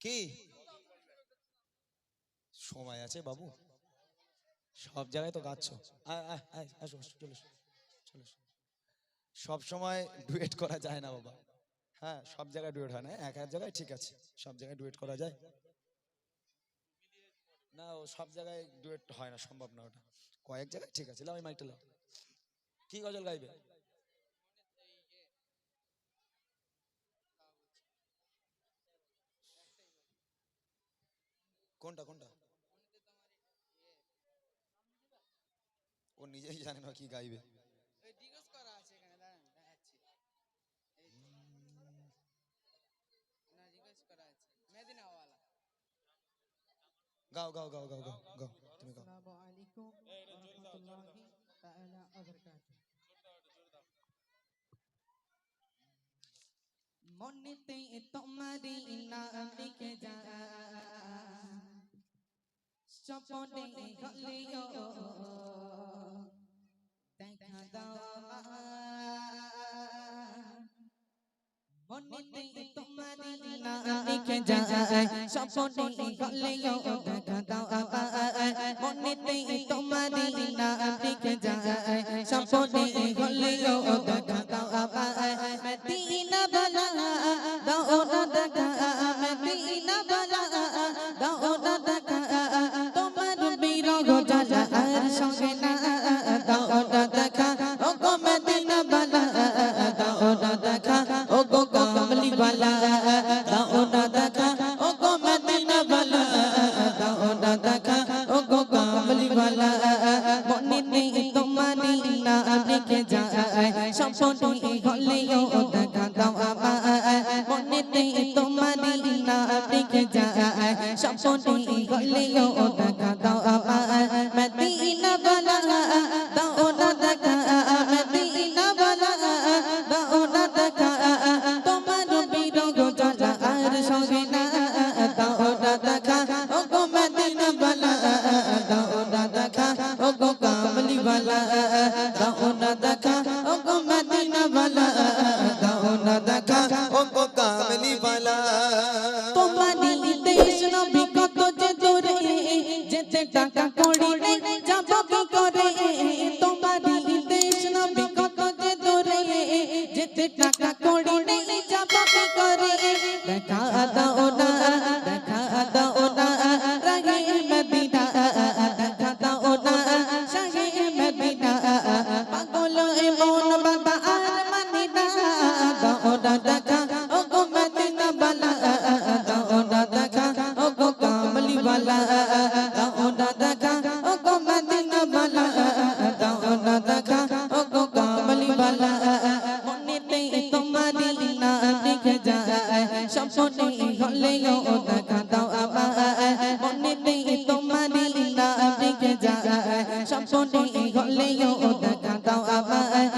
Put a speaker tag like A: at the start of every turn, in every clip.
A: কি? সময় আছে বাবু? সব জায়গায় তো আসো, চলে সব সময় ডুয়েট করা যায় না বাবা। হ্যাঁ সব জায়গায় ডুয়েট হয় না। এক এক জায়গায় ঠিক আছে। সব জায়গায় ডুয়েট করা যায়। না ও সব জায়গায় ডুয়েট হয় না সম্ভব না ওটা। কয়েক জায়গায় ঠিক আছে। লাও মাইকটা লাও। কি গজল গাইবে? কোনটা কোনটা ও নিজেই জানে না কি গাইবে
B: জিজ্ঞেস করা আছে এখানে দাঁড়ান দেখাচ্ছি এই তো। না জিজ্ঞেস করা আছে মেদিনাওয়ালা
A: গাও গাও গাও গাও গাও গাও তুমি গাও
B: আসসালামু আলাইকুম ওয়া রাহমাতুল্লাহি তাআলা ওয়া বারাকাতুহু মনেতে লিখে যা স্বপনে গলিও দেখা দাও মনেতে তোমারি নাম লিখে যা স্বপনে গলিও দেখা দাও মদিনা বালা দাও না দেখা মদিনা বালা দাও না দেখা তোমার বিরহ জ্বালা সঙ্গে না দাও না দেখা ও গো মদিনা বালা দাও না দেখা ও গো কামলি বালা দাও আমায় মনে নেই তোমারি নাম লিখে যায়। স্বপ্নে হলেও দেখা দাও আমায় মদিনা বালা, দাও না দেখা, মদিনা বালা, দাও না দেখা। তোমার বিরহ জ্বালা আর সহে না ও গো কামলি বালা। তোমার নির্দেশ নবী কত যে দূরে যেতে টাকা কড়ি নেই যাব কি করে। তোমার নির্দেশ নবী কত যে দূরে যেতে টাকা কড়ি যাব করে। দেখা দাও না না দেখা ও গো মদিনা বালা দাও না দেখা ও গো কামলি বালা দাও না দেখা ও গো মদিনা বালা দাও না দেখা ও গো কামলি বালা মনেতে তোমারি নাম লিখে যায় স্বপ্নে হলেও দেখা দাও আমায় মনেতে তোমারি নাম লিখে যায় স্বপ্নে হলেও দেখা দাও আমায়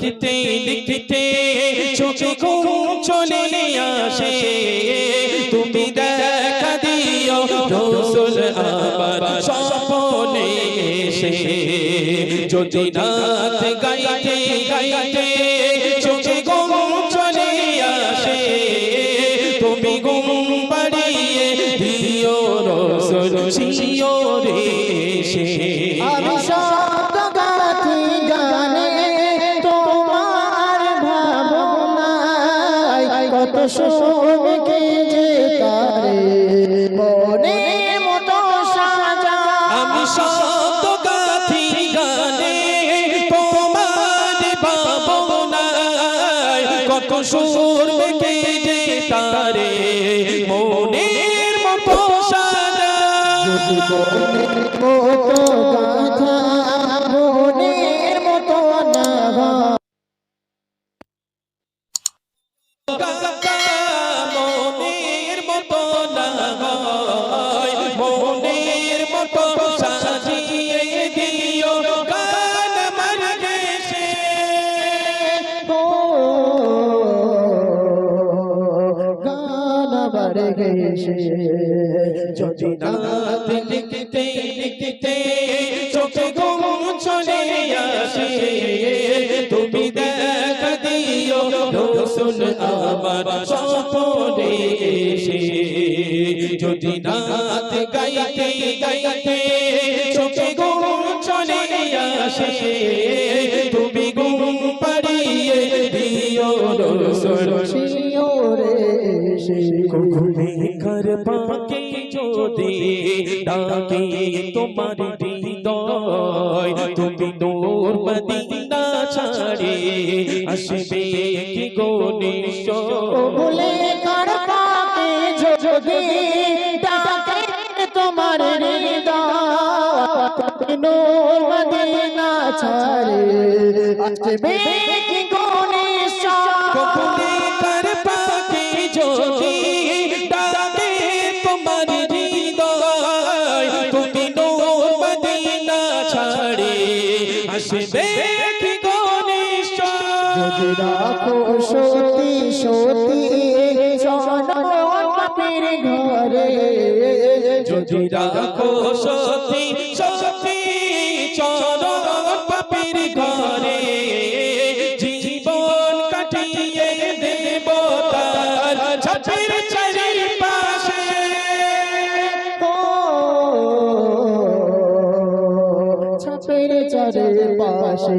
C: লিখতে লিখতে চোখে ঘুম চলে আসে। তুমি দেখা দিও রসুল আবার সপনে এসে। যদি নাথ গাইতে
D: গাইতে কত শ্রমিকে যে তারে মনে সাজা।
C: আমি শব্দ গাথি গানে তোমার ভাবনায় কত সুর মেখে যে তারে মনের মতো সাজা।
D: গাথা যদি না
C: লিখতে লিখতে চোখে ঘুম চলে আসে, তুমি দেখা দিও রসুল আমার গাইতে গাইতে যদি ডাকে তোমার হৃদয় তুমি নূর মদিনা ছাড়ে আসবে কি গো নিশ্চয়?
D: বলে কার পাকে যদি ডাকে তোমার হৃদয়? নূর মদিনা ছাড়ে আসবে কি গণেশ
C: ঘুমে আসবে কি গো নিশ্চয়।
D: যদি রাখো সতী সতী জনম পাপের ঘরে।
C: যদি রাখো সতী
D: চারে পাশে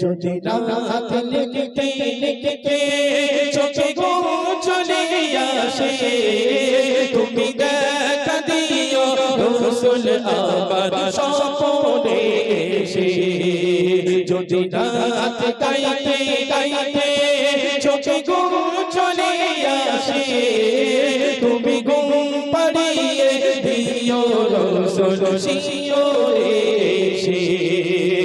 D: যদি
C: রাত লিখতে লিখতে চোখে ঘুম চলে আসে, তুমি দেখা দিও রসুল আবার স্বপনে এসে। যদি রাত গাইতে গাইতে চোখে চলে আসে, তুমি দিও রসুল এসে